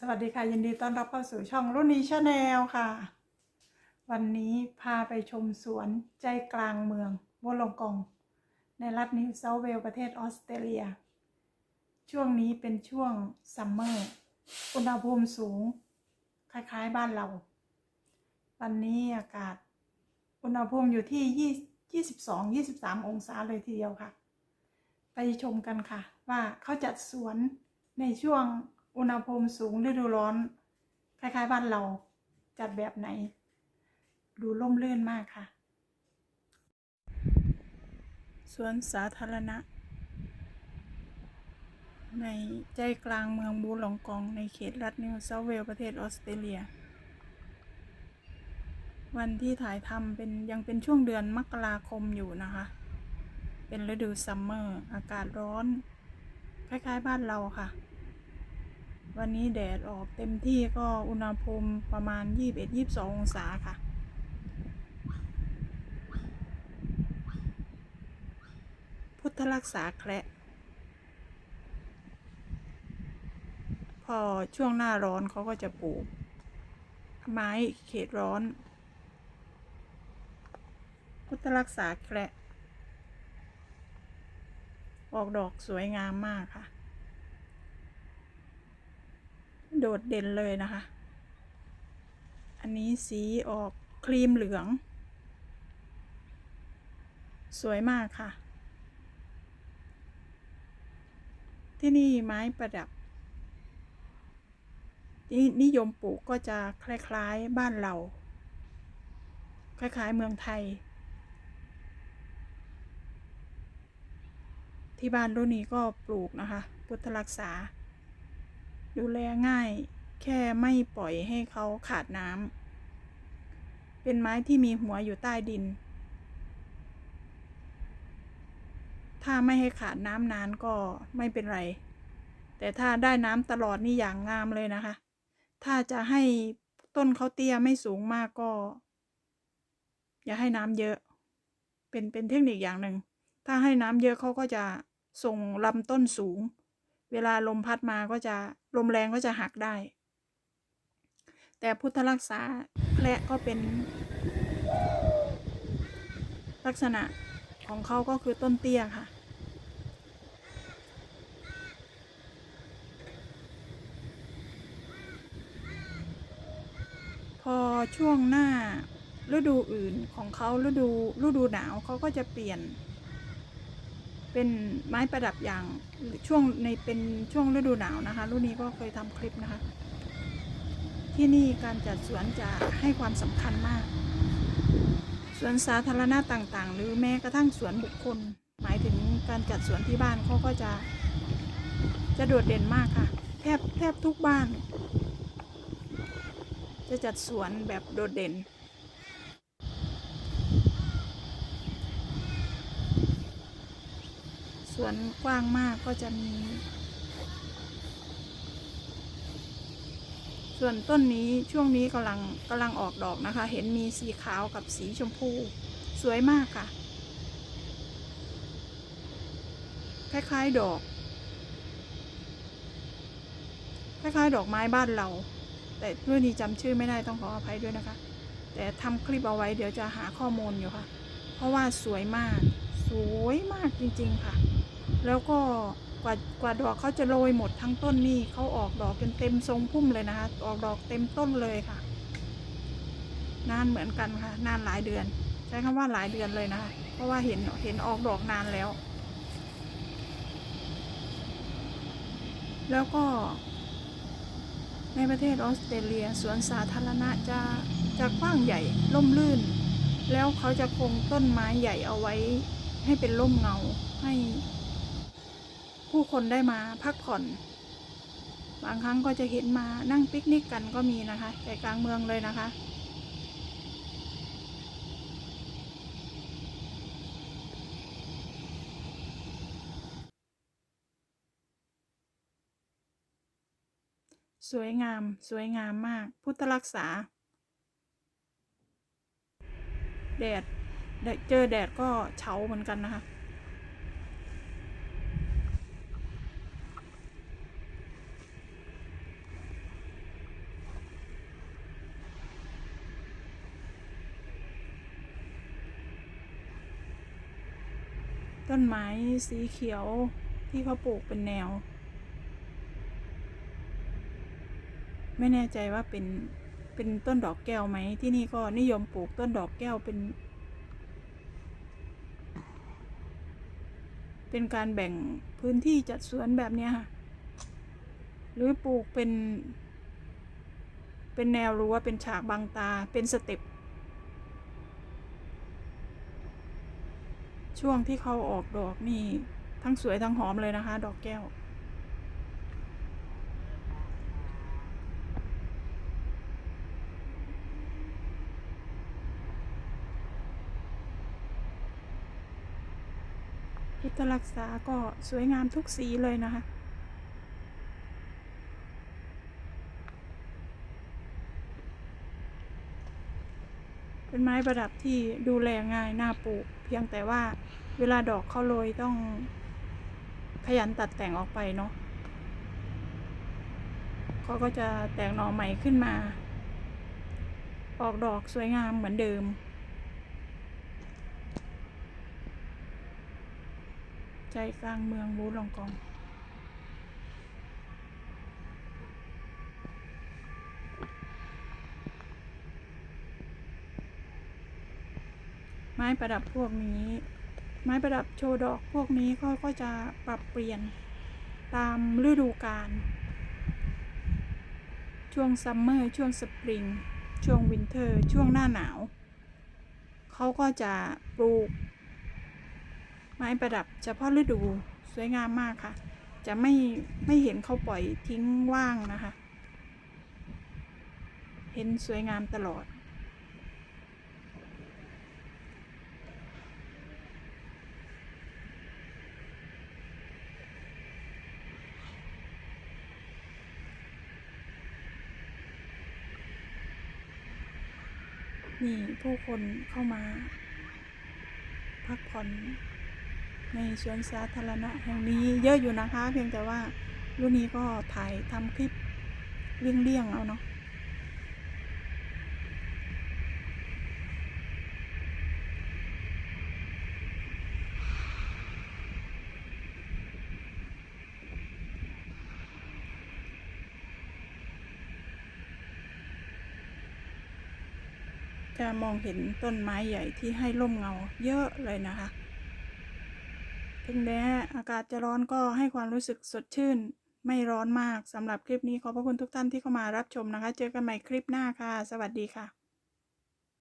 สวัสดีค่ะ ยินดีต้อนรับเข้าสู่ช่องรุ่นนี้ชาแนลค่ะ วันนี้พาไปชมสวนใจกลางเมืองวอลงกอง ในรัฐนิวเซาเวลส์ประเทศออสเตรเลีย ช่วงนี้เป็นช่วงซัมเมอร์อุณหภูมิสูง คล้ายๆบ้านเรา วันนี้อากาศ อุณหภูมิอยู่ที่ 22 23 องศาเลยทีเดียวค่ะ ไปชมกันค่ะ ว่าเขาจัดสวนในช่วง อุณหภูมิสูงฤดูร้อน คล้ายๆบ้านเราจัดแบบไหน ดูร่มรื่นมากค่ะ สวนสาธารณะ ในใจกลางเมืองบูหลงกองในเขตรัฐนิวเซาเวลประเทศออสเตรเลีย วันที่ถ่ายทำเป็นยังเป็นช่วงเดือนมกราคมอยู่นะคะ เป็นฤดูซัมเมอร์ อากาศร้อน คล้ายๆบ้านเราค่ะ วันนี้แดดออกเต็มที่ก็อุณหภูมิประมาณ 21-22 องศาค่ะ พุทธรักษาแคระพอช่วงหน้าร้อนเขาก็จะปลูก ไม้เขตร้อน พุทธรักษาแคระออกดอกสวยงามมากค่ะ โดดเด่นเลยนะคะ อันนี้สีออกครีมเหลือง สวยมากค่ะ ที่นี่ไม้ประดับที่นิยมปลูกก็จะคล้ายๆบ้านเรา คล้ายๆเมืองไทย ที่บ้านรุ่นนี้ก็ปลูกนะคะ พุทธรักษา ดูแลง่าย แค่ไม่ปล่อยให้เขาขาดน้ำ เป็นไม้ที่มีหัวอยู่ใต้ดิน ถ้าไม่ให้ขาดน้ำนานก็ไม่เป็นไร แต่ถ้าได้น้ำตลอดนี่อย่างงามเลยนะคะ ถ้าจะให้ต้นเขาเตี้ยไม่สูงมากก็ อย่าให้น้ำเยอะ เป็นเป็นเทคนิคอย่างหนึ่ง ถ้าให้น้ำเยอะเขาก็จะส่งลำต้นสูง เวลาลมพัดมาก็จะลมแรงก็จะหักได้ แต่พุทธรักษาและก็เป็น ลักษณะของเขาก็คือต้นเตี้ยค่ะ พอช่วงหน้าฤดูอื่นของเขาฤดูฤดูหนาวเขาก็จะเปลี่ยน เป็นไม้ประดับอย่างช่วงในเป็นช่วงฤดูหนาวนะคะ รุ่นนี้ก็เคยทำคลิปนะคะ ที่นี่การจัดสวนจะให้ความสำคัญมาก สวนสาธารณะต่างๆ หรือแม้กระทั่งสวนบุคคล หมายถึงการจัดสวนที่บ้านเขาก็จะจะโดดเด่นมากค่ะ แทบแทบทุกบ้าน จะจัดสวนแบบโดดเด่น วนกว้างมากก็จะมี ส่วนต้นนี้ช่วงนี้กำลังกำลังออกดอกนะคะ เห็นมีสีขาวกับสีชมพู สวยมากค่ะ คล้ายๆดอก คล้ายๆ ดอกไม้บ้านเรา แต่เรื่องนี้จำชื่อไม่ได้ต้องขออภัยด้วยนะคะ แต่ทำคลิปเอาไว้เดี๋ยวจะหาข้อมูลอยู่ค่ะ เพราะว่าสวยมากสวยมากจริง ๆ ค่ะ แล้วก็กว่ากว่าดอกเขาจะโรยหมดทั้งต้นนี่เขาออกดอกจนเต็มทรงพุ่มเลยนะคะ ออกดอกเต็มต้นเลยค่ะ นานเหมือนกันค่ะ นานหลายเดือน ใช้คำว่าหลายเดือนเลยนะคะ เพราะว่าเห็นเห็นออกดอกนานแล้ว แล้วก็ ในประเทศออสเตรเลียสวนสาธารณะจะจะกว้างใหญ่ร่มรื่น แล้วเขาจะคงต้นไม้ใหญ่เอาไว้ให้เป็นร่มเงาให้ ผู้คนได้มาพักผ่อน บางครั้งก็จะเห็นมานั่งปิกนิกกันก็มีนะคะใจกลางเมืองเลยนะคะ สวยงามสวยงามมาก พุทธรักษา แดดแดดเจอแดดก็เฉาเหมือนกันนะคะ ต้นไม้สีเขียวที่เขาปลูกเป็นแนว ไม่แน่ใจว่าเป็นเป็นต้นดอกแก้วไหมที่นี่ก็นิยมปลูกต้นดอกแก้วเป็น เป็นการแบ่งพื้นที่จัดสวนแบบนี้ค่ะ หรือปลูกเป็น เป็นแนวรั้วเป็นฉากบังตาเป็นสเต็ป ช่วงที่เขาออกดอกนี่ ทั้งสวยทั้งหอมเลยนะคะ ดอกแก้ว พุทธรักษาก็สวยงามทุกสีเลยนะคะ เป็นไม้ประดับที่ดูแลง่ายน่าปลูก เพียงแต่ว่าเวลาดอกเข้าโรยต้องขยันตัดแต่งออกไปเนาะเขาก็จะแตกหน่อใหม่ขึ้นมา ออกดอกสวยงามเหมือนเดิม ใจกลางเมืองบูลองกอง ไม้ประดับพวกนี้ ไม้ประดับโชว์ดอกพวกนี้ก็ก็จะปรับเปลี่ยนตามฤดูกาลช่วงซัมเมอร์ช่วงสปริงช่วงวินเทอร์ช่วงหน้าหนาว เขาก็จะปลูก ไม้ประดับเฉพาะฤดูสวยงามมากค่ะ จะไม่ไม่เห็นเขาปล่อยทิ้งว่างนะคะ เห็นสวยงามตลอด นี่ผู้คนเข้ามา พักผ่อนในสวนสาธารณะแห่งนี้เยอะอยู่นะคะ เพียงแต่ว่ารุ่นนี้ก็ถ่ายทำคลิปเลี่ยงๆเอาเนาะ จะมองเห็นต้นไม้ใหญ่ที่ให้ร่มเงาเยอะเลยนะคะ ถึงแม้อากาศจะร้อนก็ให้ความรู้สึกสดชื่น ไม่ร้อนมากสำหรับคลิปนี้ขอบพระคุณทุกท่านที่เข้ามารับชมนะคะ เจอกันใหม่คลิปหน้าค่ะ สวัสดีค่ะ